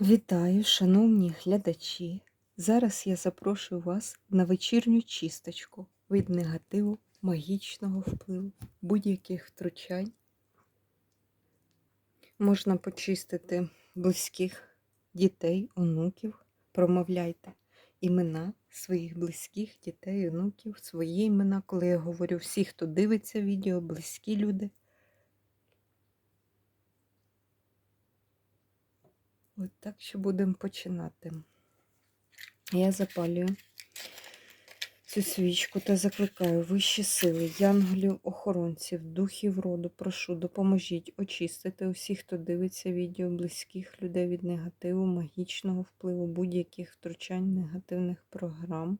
Вітаю, шановні глядачі! Зараз я запрошую вас на вечірню чисточку від негативу, магічного впливу, будь-яких втручань. Можна почистити близьких дітей, онуків. Промовляйте імена своїх близьких дітей, онуків, свої імена, коли я говорю всі, хто дивиться відео, близькі люди. От так що будемо починати. Я запалюю цю свічку та закликаю вищі сили, янголів, охоронців, духів роду, прошу, допоможіть очистити усіх, хто дивиться відео близьких людей від негативу, магічного впливу, будь-яких втручань, негативних програм.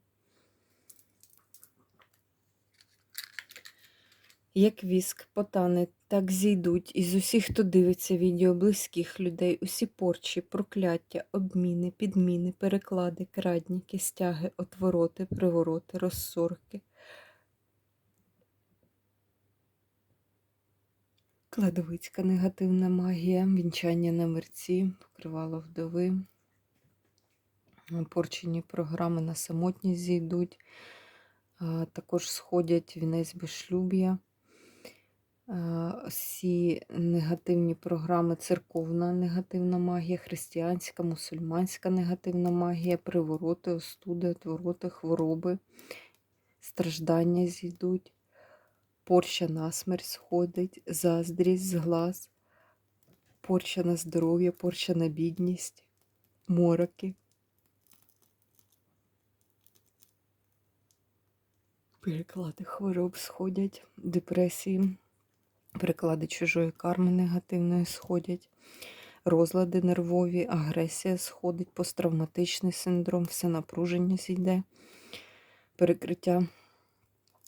Як віск, потане, так зійдуть із усіх, хто дивиться відео близьких людей, усі порчі, прокляття, обміни, підміни, переклади, крадніки, стяги, отвороти, привороти, розсорки. Кладовицька негативна магія, вінчання на мерці, покривало вдови, порчені програми на самотність зійдуть, також сходять вінець безшлюб'я всі негативні програми, церковна негативна магія, християнська, мусульманська негативна магія, привороти, остуди, отвороти, хвороби, страждання зійдуть, порча на смерть сходить, заздрість з глаз, порча на здоров'я, порча на бідність, мороки. Переклади хвороб сходять, депресії переклади чужої карми негативної сходять, розлади нервові, агресія сходить, посттравматичний синдром, все напруження зійде, перекриття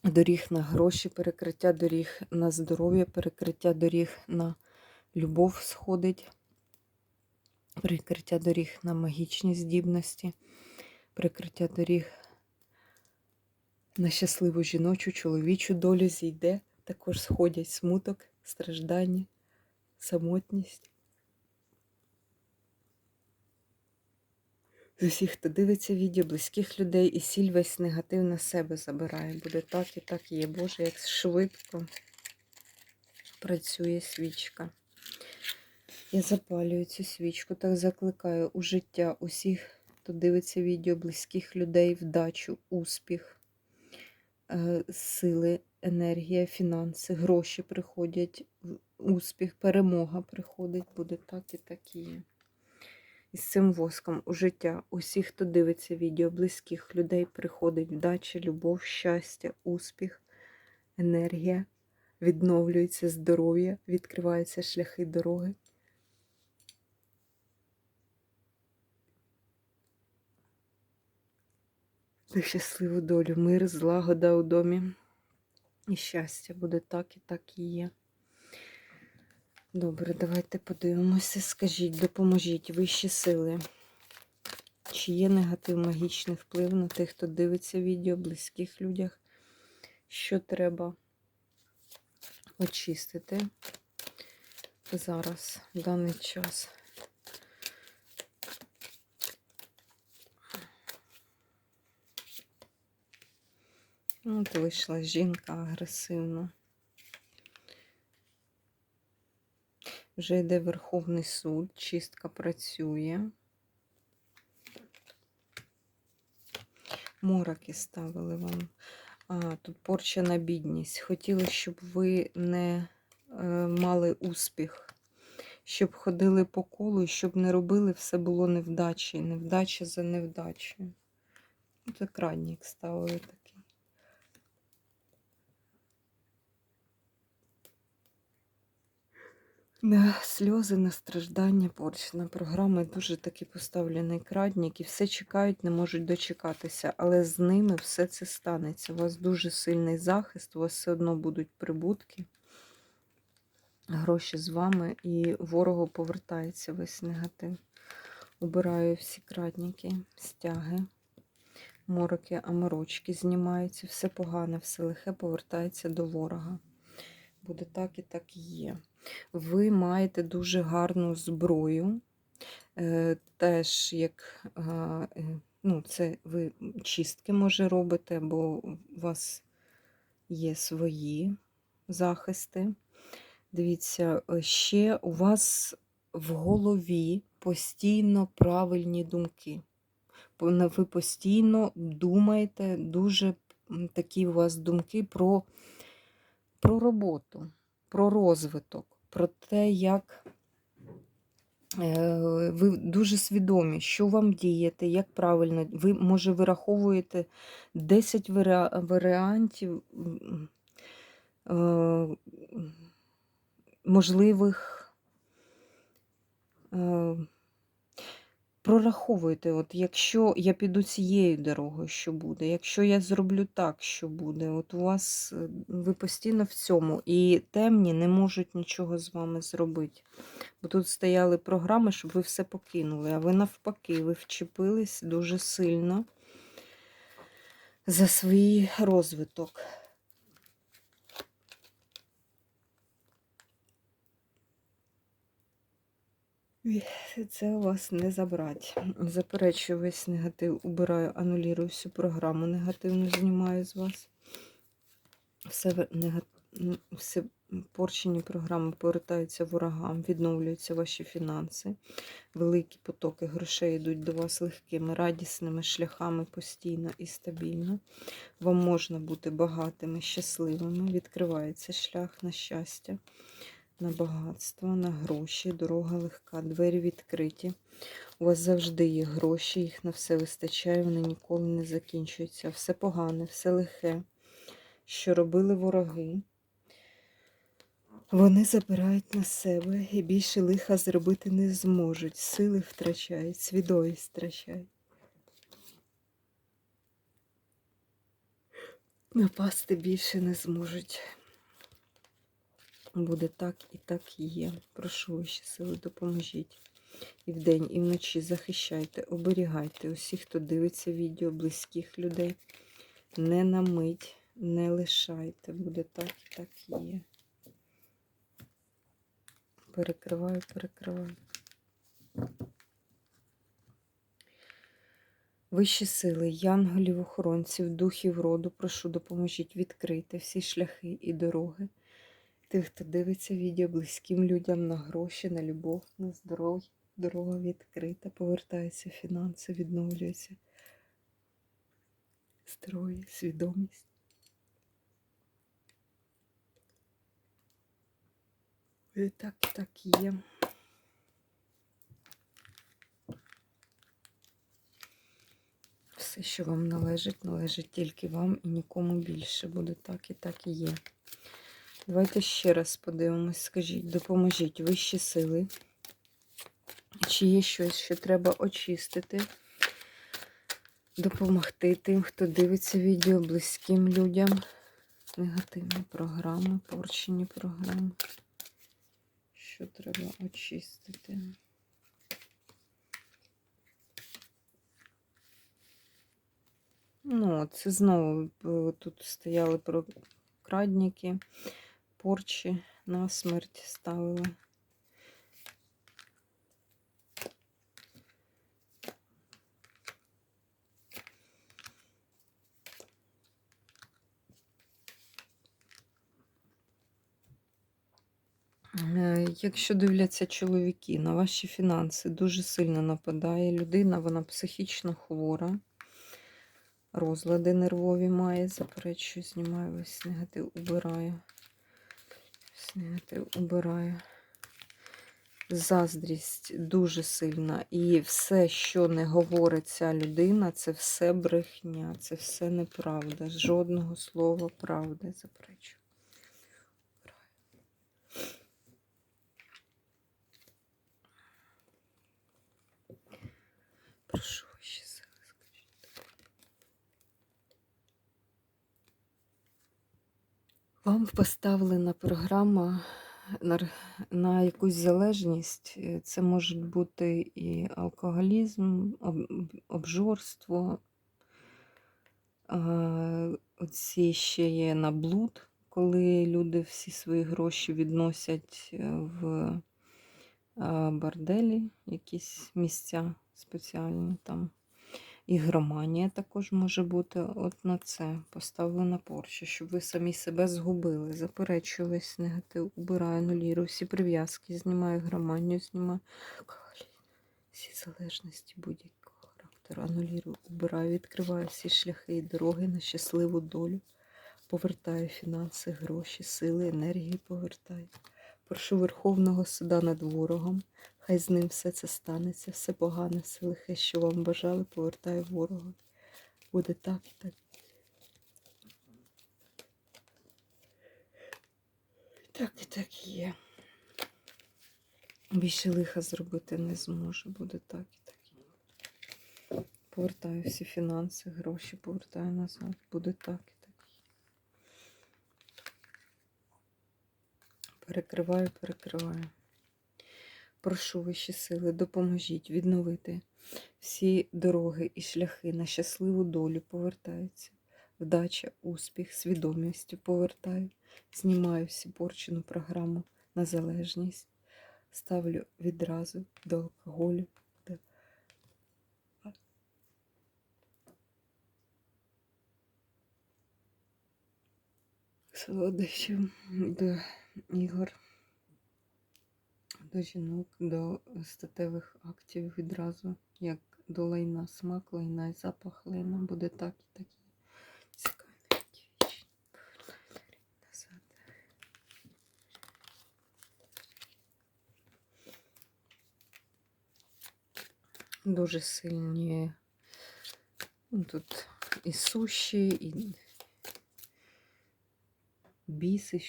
доріг на гроші, перекриття доріг на здоров'я, перекриття доріг на любов сходить, перекриття доріг на магічні здібності, перекриття доріг на щасливу жіночу, чоловічу долю зійде також сходять смуток, страждання, самотність. З усіх, хто дивиться відео, близьких людей і сіль весь негатив на себе забирає. Буде так і так є. Боже, як швидко працює свічка. Я запалюю цю свічку, так закликаю у життя усіх, хто дивиться відео близьких людей, вдачу, успіх, е, сили, енергія, фінанси, гроші приходять, успіх, перемога приходить, буде так і так і є. І з цим воском у життя усіх, хто дивиться відео, близьких людей приходить вдача, любов, щастя, успіх, енергія, відновлюється здоров'я, відкриваються шляхи дороги. Щасливу долю, мир, злагода у домі. І щастя буде так і так і є. Добре, давайте подивимося. Скажіть, допоможіть вищі сили. Чи є негатив магічний вплив на тих, хто дивиться відео, близьких людях? Що треба очистити зараз, в даний час? От вийшла жінка агресивна. Вже йде Верховний суд, чистка працює. Мороки ставили вам. А, Тут порча на бідність. Хотіли, щоб ви не е, мали успіх, щоб ходили по колу і щоб не робили, все було невдачі. Невдача за невдачею. Це кранник ставили так. На сльози, на страждання поруч на програми дуже таки поставлений крадник і все чекають, не можуть дочекатися, але з ними все це станеться. У вас дуже сильний захист, у вас все одно будуть прибутки, гроші з вами, і ворогу повертається весь негатив. Убираю всі крадники, стяги, мороки, аморочки знімаються, все погане, все лихе повертається до ворога. Буде так і так і є. Ви маєте дуже гарну зброю, Е, Теж як е, ну, це ви чистки може робите, бо у вас є свої захисти. Дивіться, е, ще у вас в голові постійно правильні думки. Ви постійно думаєте, дуже такі у вас думки про, про роботу, розвиток, про те, як е, ви дуже свідомі, що вам діяти, як правильно. Ви, може, вираховуєте 10 варіа- варіантів е, можливих. Прораховуйте, от якщо я піду цією дорогою, що буде, якщо я зроблю так, що буде, от у вас е, ви постійно в цьому, і темні не можуть нічого з вами зробити. Бо тут стояли програми, щоб ви все покинули, а ви навпаки, ви вчепились дуже сильно за свій розвиток. Це у вас не забрати. Заперечую весь негатив, убираю, анулірую всю програму негативну знімаю з вас. Все, нега... все порчені програми повертаються ворогам, відновлюються ваші фінанси. Великі потоки грошей йдуть до вас легкими, радісними шляхами постійно і стабільно. Вам можна бути багатими, щасливими. Відкривається шлях на щастя на багатство, на гроші, дорога легка, двері відкриті. У вас завжди є гроші, їх на все вистачає, вони ніколи не закінчуються. Все погане, все лихе, що робили вороги. Вони забирають на себе і більше лиха зробити не зможуть. Сили втрачають, свідомість втрачають. Напасти більше не зможуть. Буде так і так є. Прошу ваші сили, допоможіть. І вдень, і вночі захищайте, оберігайте усіх, хто дивиться відео, близьких людей. Не на мить, не лишайте. Буде так і так є. Перекриваю, перекриваю. Вищі сили, янголів, охоронців, духів роду, прошу, допоможіть відкрити всі шляхи і дороги. Тих, хто дивиться відео близьким людям на гроші, на любов, на здоров'я. Дорога відкрита, повертаються фінанси, відновлюється здоров'я, свідомість. І так, так є. Все, що вам належить, належить тільки вам і нікому більше. Буде так і так і є. Давайте ще раз подивимось. Скажіть, допоможіть вищі сили. Чи є щось, що треба очистити, допомогти тим, хто дивиться відео близьким людям. Негативні програми, порчені програми. Що треба очистити? Ну, це знову тут стояли про крадники, порчі на смерть ставили. Е, Якщо дивляться чоловіки на ваші фінанси, дуже сильно нападає людина, вона психічно хвора, розлади нервові має, заперечую, знімаю весь негатив, убираю. Весь негатив убираю. Заздрість дуже сильна. І все, що не говорить ця людина, це все брехня, це все неправда. Жодного слова правди заперечую. Прошу ваші сили, скажіть. Вам поставлена програма на, на якусь залежність. Е, Це може бути і алкоголізм, об- обжорство. Оці ще є на блуд, коли люди всі свої гроші відносять е, в борделі, якісь місця спеціальні там. Ігроманія також може бути. От на це поставлю на порчу, щоб ви самі себе згубили. Заперечую негатив, убираю, анулірую, всі прив'язки, знімаю громанію, знімаю всі залежності будь-якого характеру. Анулірую, убираю, відкриваю всі шляхи і дороги на щасливу долю. Повертаю фінанси, гроші, сили, енергії повертаю. Прошу Верховного Суда над ворогом. Хай з ним все це станеться, все погане, все лихе, що вам бажали, повертаю ворога. Буде так і так. Так і так є. Більше лиха зробити не зможе. Буде так і так. Повертаю всі фінанси, гроші, повертаю назад. Буде так і так. Перекриваю, перекриваю. Прошу вищі сили, допоможіть відновити всі дороги і шляхи на щасливу долю повертаються. Вдача, успіх, свідомістю повертаю. Знімаю всі порчену програму на залежність. Ставлю відразу до алкоголю. Солодощів до ігор до жінок, до статевих актів відразу, як до лайна, смак лайна і запах лайна буде так і так. Цікаві речі. Назад. Дуже сильні ну, тут і суші, і біси,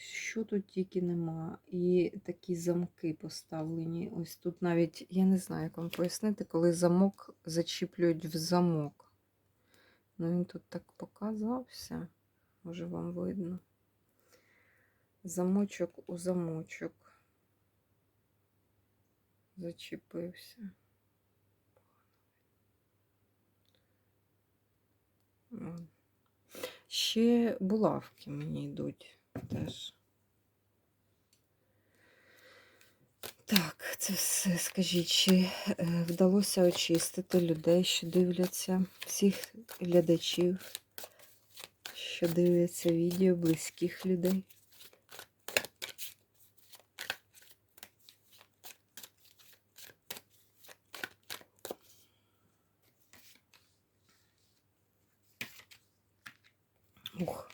що тут тільки нема. І такі замки поставлені. Ось тут навіть, я не знаю, як вам пояснити, коли замок зачіплюють в замок. Ну, він тут так показався. Може вам видно. Замочок у замочок. Зачепився. Ще булавки мені йдуть теж. Так, це все скажіть, чи е, вдалося очистити людей, що дивляться, всіх глядачів, що дивляться відео, близьких людей.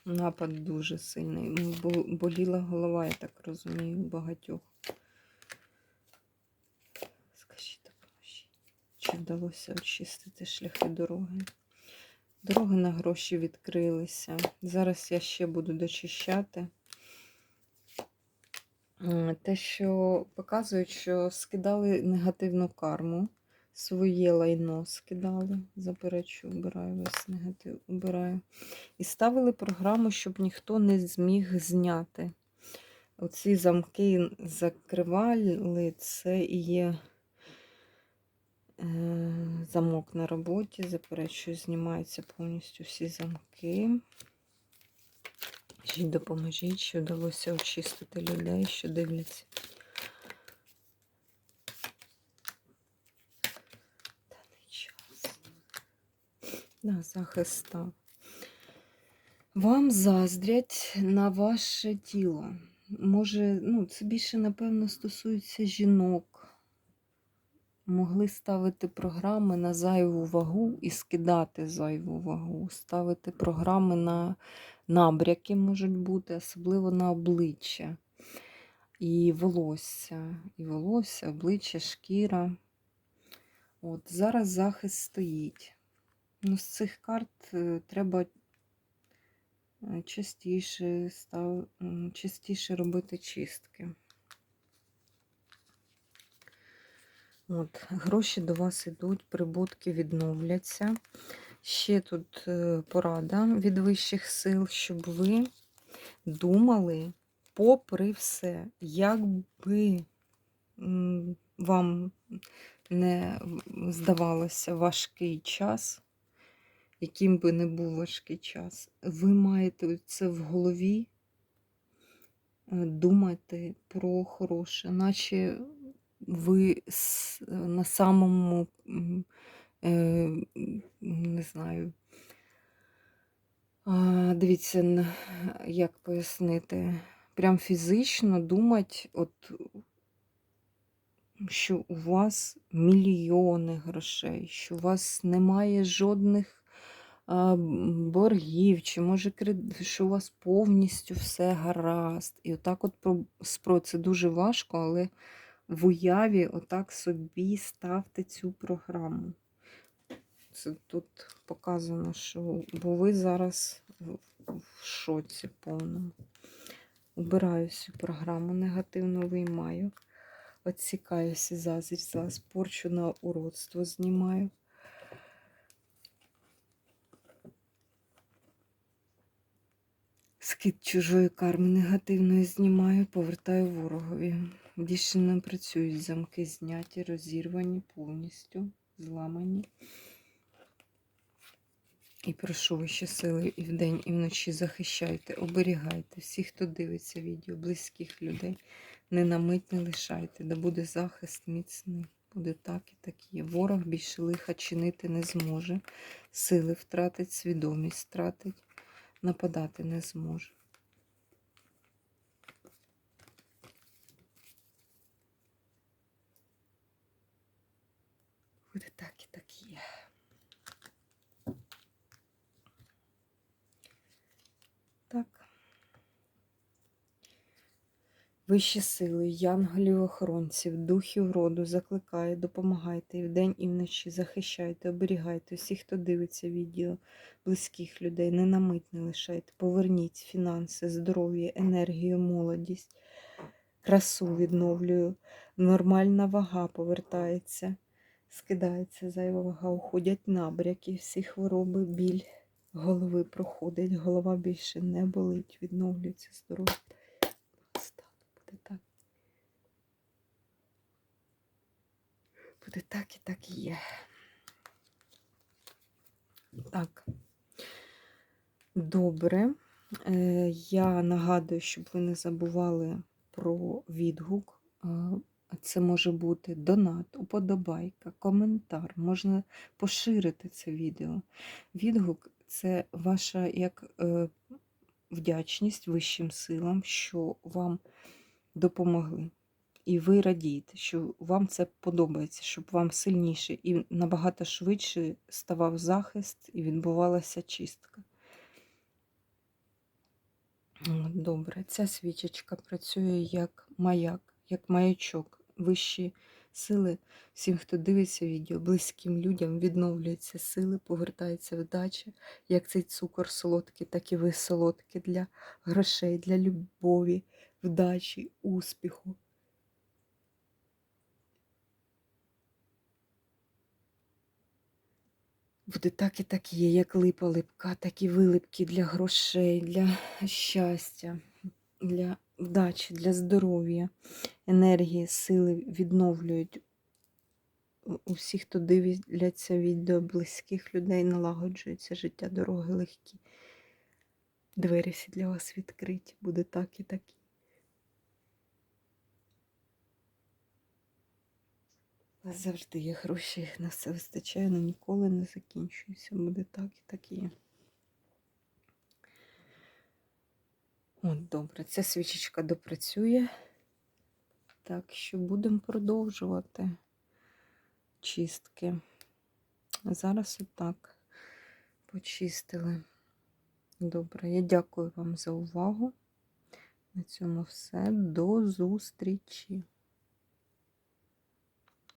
Напад дуже сильний. Боліла голова, я так розумію, багатьох. Скажіть. Чи вдалося очистити шляхи дороги? Дороги на гроші відкрилися. Зараз я ще буду дочищати. Те, що показують, що скидали негативну карму, своє лайно скидали. Заперечу, убираю весь негатив, убираю. І ставили програму, щоб ніхто не зміг зняти. Оці замки закривали, це і є е, замок на роботі. Заперечую, знімаються повністю всі замки. Допоможіть, що вдалося очистити людей, що дивляться. Да, захист став. Вам заздрять на ваше тіло. Може, ну, це більше, напевно, стосується жінок. Могли ставити програми на зайву вагу і скидати зайву вагу. Ставити програми на набряки можуть бути, особливо на обличчя. І волосся. І волосся, обличчя, шкіра. От, зараз захист стоїть. Ну, з цих карт е, треба е, частіше, став, частіше робити чистки. От, гроші до вас йдуть, прибутки відновляться. Ще тут е, порада від вищих сил, щоб ви думали попри все, як би вам не здавалося важкий час, яким би не був важкий час, ви маєте це в голові е, думати про хороше, наче ви на самому, е, не знаю, дивіться, як пояснити, прям фізично думати, от, що у вас мільйони грошей, що у вас немає жодних боргів, чи може що у вас повністю все гаразд. І отак от про це дуже важко, але в уяві отак собі ставте цю програму. Це тут показано, що бо ви зараз в шоці повному. Убираю всю програму, негативно виймаю. Отсікаюся заздрість, з вас порчу на уродство знімаю. Скид чужої карми негативної знімаю, повертаю ворогові. Більше не працюють замки зняті, розірвані повністю, зламані. І прошу вищі сили і вдень, і вночі захищайте, оберігайте всіх, хто дивиться відео, близьких людей. Не на мить не лишайте, да буде захист міцний. Буде так і так є. Ворог більше лиха чинити не зможе. Сили втратить, свідомість втратить, нападати не зможе. Буде так і так є. Так. Вищі сили, янголів, охоронців, духів роду закликає, допомагайте і вдень, і вночі захищайте, оберігайте всіх, хто дивиться відео, близьких людей, не на мить не лишайте. Поверніть фінанси, здоров'я, енергію, молодість, красу відновлюю. Нормальна вага повертається, скидається зайва вага, уходять набряки, всі хвороби, біль голови проходить, голова більше не болить, відновлюється здоров'я. Буде так. Буде так і так і є. Так. Добре. Е, Я нагадую, щоб ви не забували про відгук. Це може бути донат, уподобайка, коментар. Можна поширити це відео. Відгук це ваша як е, вдячність вищим силам, що вам допомогли. І ви радієте, що вам це подобається, щоб вам сильніше і набагато швидше ставав захист і відбувалася чистка. Добре, ця свічечка працює як маяк, як маячок. Вищі сили, всім, хто дивиться відео, близьким людям відновлюються сили, повертається вдача, як цей цукор солодкий, так і ви солодкі для грошей, для любові, вдачі, успіху. Буде так і так є, як липа липка, так і вилипки для грошей, для щастя, для вдачі, для здоров'я, енергії, сили відновлюють у- у хто дивляться відео близьких людей, налагоджується життя, дороги легкі. Двері всі для вас відкриті. Буде так і так. У вас завжди є гроші, їх на все вистачає, але ніколи не закінчується. Буде так і так є. От, добре, ця свічечка допрацює. Так що будемо продовжувати чистки. Зараз отак почистили. Добре, я дякую вам за увагу. На цьому все. До зустрічі!